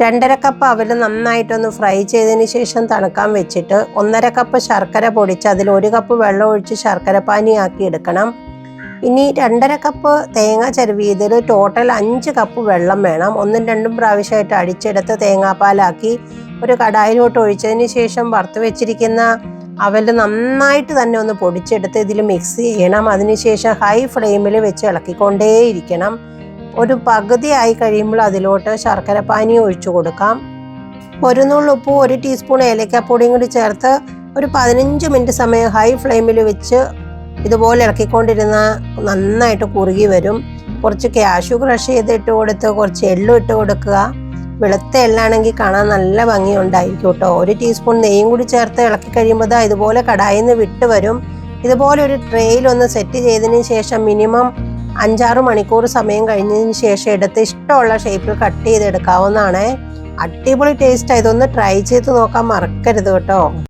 രണ്ടര കപ്പ് അവൽ നന്നായിട്ടൊന്ന് ഫ്രൈ ചെയ്തതിന് ശേഷം തണുക്കാൻ വെച്ചിട്ട് ഒന്നര കപ്പ് ശർക്കര പൊടിച്ച് അതിൽ ഒരു കപ്പ് വെള്ളം ഒഴിച്ച് ശർക്കര പാനിയാക്കി എടുക്കണം. ഇനി രണ്ടര കപ്പ് തേങ്ങ ചെരുവിയതിൽ ടോട്ടൽ അഞ്ച് കപ്പ് വെള്ളം വേണം. ഒന്നും രണ്ടും പ്രാവശ്യമായിട്ട് അടിച്ചെടുത്ത് തേങ്ങാപ്പാലാക്കി ഒരു കടായിലോട്ട് ഒഴിച്ചതിന് ശേഷം വറുത്ത് വെച്ചിരിക്കുന്ന അവൽ നന്നായിട്ട് തന്നെ ഒന്ന് പൊടിച്ചെടുത്ത് ഇതിൽ മിക്സ് ചെയ്യണം. അതിനുശേഷം ഹൈ ഫ്ലെയിമിൽ വെച്ച് ഇളക്കിക്കൊണ്ടേയിരിക്കണം. ഒരു പകുതി ആയി കഴിയുമ്പോൾ അതിലോട്ട് ശർക്കര പാനി ഒഴിച്ചു കൊടുക്കാം. ഒരു നുള്ളുപ്പും ഒരു ടീസ്പൂൺ ഏലക്കാപ്പൊടിയും കൂടി ചേർത്ത് ഒരു പതിനഞ്ച് മിനിറ്റ് സമയം ഹൈ ഫ്ലെയിമിൽ വെച്ച് ഇതുപോലെ ഇളക്കിക്കൊണ്ടിരുന്ന നന്നായിട്ട് കുറുകി വരും. കുറച്ച് ക്യാഷു ക്രഷ് ചെയ്ത് ഇട്ട് കൊടുത്ത് കുറച്ച് എള്ളും ഇട്ട് കൊടുക്കുക. വെളുത്ത എള്ളാണെങ്കിൽ കാണാൻ നല്ല ഭംഗിയുണ്ടായിരിക്കും കേട്ടോ. ഒരു ടീസ്പൂൺ നെയ്യും കൂടി ചേർത്ത് ഇളക്കി കഴിയുമ്പോൾ ഇതുപോലെ കടായിൽ നിന്ന് വിട്ട് വരും. ഇതുപോലെ ഒരു ട്രേയിൽ ഒന്ന് സെറ്റ് ചെയ്തതിന് ശേഷം മിനിമം അഞ്ചാറ് മണിക്കൂർ സമയം കഴിഞ്ഞതിന് ശേഷം എടുത്ത് ഇഷ്ടമുള്ള ഷേപ്പിൽ കട്ട് ചെയ്തെടുക്കാവുന്നതാണ്. അടിപൊളി ടേസ്റ്റ് ആയതൊന്ന് ട്രൈ ചെയ്ത് നോക്കാൻ മറക്കരുത് കേട്ടോ.